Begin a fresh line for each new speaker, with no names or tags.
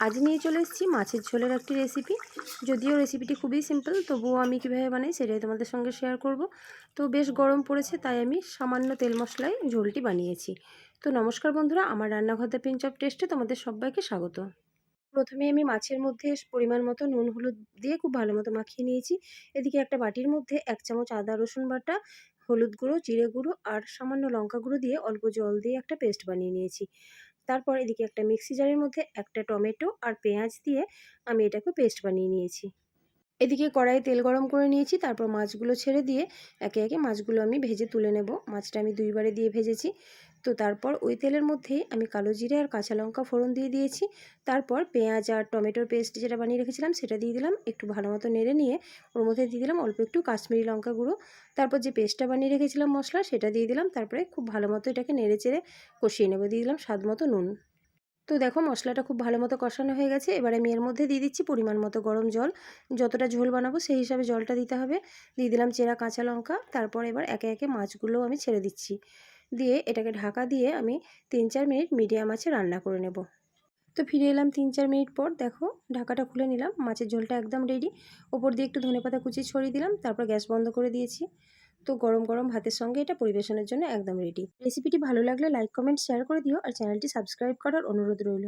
আজ নিয়ে চলে এসেছি মাছের ঝোলের একটি রেসিপি যদিও রেসিপিটি খুবই সিম্পল তবুও আমি কীভাবে বানাই সেটাই তোমাদের সঙ্গে শেয়ার করব। তো বেশ গরম পড়েছে, তাই আমি সামান্য তেল মশলায় ঝোলটি বানিয়েছি। তো নমস্কার বন্ধুরা, আমার রান্নাঘর দ্য পিঞ্চ অফ টেস্টে তোমাদের সবাইকে স্বাগত। প্রথমে আমি মাছের মধ্যে পরিমাণ মতো নুন, হলুদ দিয়ে খুব ভালো মতো মাখিয়ে নিয়েছি। এদিকে একটা বাটির মধ্যে এক চামচ আদা, রসুন বাটা, হলুদ গুঁড়ো, জিরে গুঁড়ো আর সামান্য লঙ্কা গুঁড়ো দিয়ে অল্প জল দিয়ে একটা পেস্ট বানিয়ে নিয়েছি। তারপর এদিকে একটা মিক্সি জারের মধ্যে একটা টমেটো আর পেঁয়াজ দিয়ে আমি এটাকে পেস্ট বানিয়ে নিয়েছি। এদিকে কড়াইয়ে তেল গরম করে নিয়েছি, তারপর মাছগুলো ছেড়ে দিয়ে একে একে মাছগুলো আমি ভেজে তুলে নেব। মাছটা আমি দুইবারে দিয়ে ভেজেছি। তো তারপর ওই তেলের মধ্যেই আমি কালো জিরে আর কাঁচা লঙ্কা ফোড়ন দিয়ে দিয়েছি। তারপর পেঁয়াজ আর টমেটোর পেস্ট যেটা বানিয়ে রেখেছিলাম সেটা দিয়ে দিলাম। একটু ভালো মতো নেড়ে নিয়ে ওর মধ্যে দিয়ে দিলাম অল্প একটু কাশ্মীরি লঙ্কা গুঁড়ো। তারপর যে পেস্টটা বানিয়ে রেখেছিলাম মশলা সেটা দিয়ে দিলাম। তারপরে খুব ভালো মতো এটাকে নেড়ে চেড়ে কষিয়ে নেব। দিয়ে দিলাম স্বাদ মতো নুন। তো দেখো মশলাটা খুব ভালো মতো কষানো হয়ে গেছে। এবার আমি এর মধ্যে দিয়ে দিচ্ছি পরিমাণ মতো গরম জল। যতটা ঝোল বানাবো সেই হিসাবে জলটা দিতে হবে। দিয়ে দিলাম চেরা কাঁচা লঙ্কা। তারপর এবার একে একে মাছগুলো আমি ছেড়ে দিচ্ছি। দিয়ে এটাকে ঢাকা দিয়ে আমি তিন চার মিনিট মিডিয়াম আছে রান্না করে নেব। তো ফিরে এলাম তিন চার মিনিট পর দেখো ঢাকাটা খুলে নিলাম। মাছের ঝোলটা একদম রেডি ওপর দিয়ে একটু ধনেপাতা কুচি ছড়িয়ে দিলাম। তারপর গ্যাস বন্ধ করে দিয়েছি। তো গরম গরম ভাতের সঙ্গে এটা পরিবেশনের জন্য একদম রেডি রেসিপিটি ভালো লাগলে লাইক কমেন্ট শেয়ার করে দিও আর চ্যানেলটি সাবস্ক্রাইব করার অনুরোধ রইল।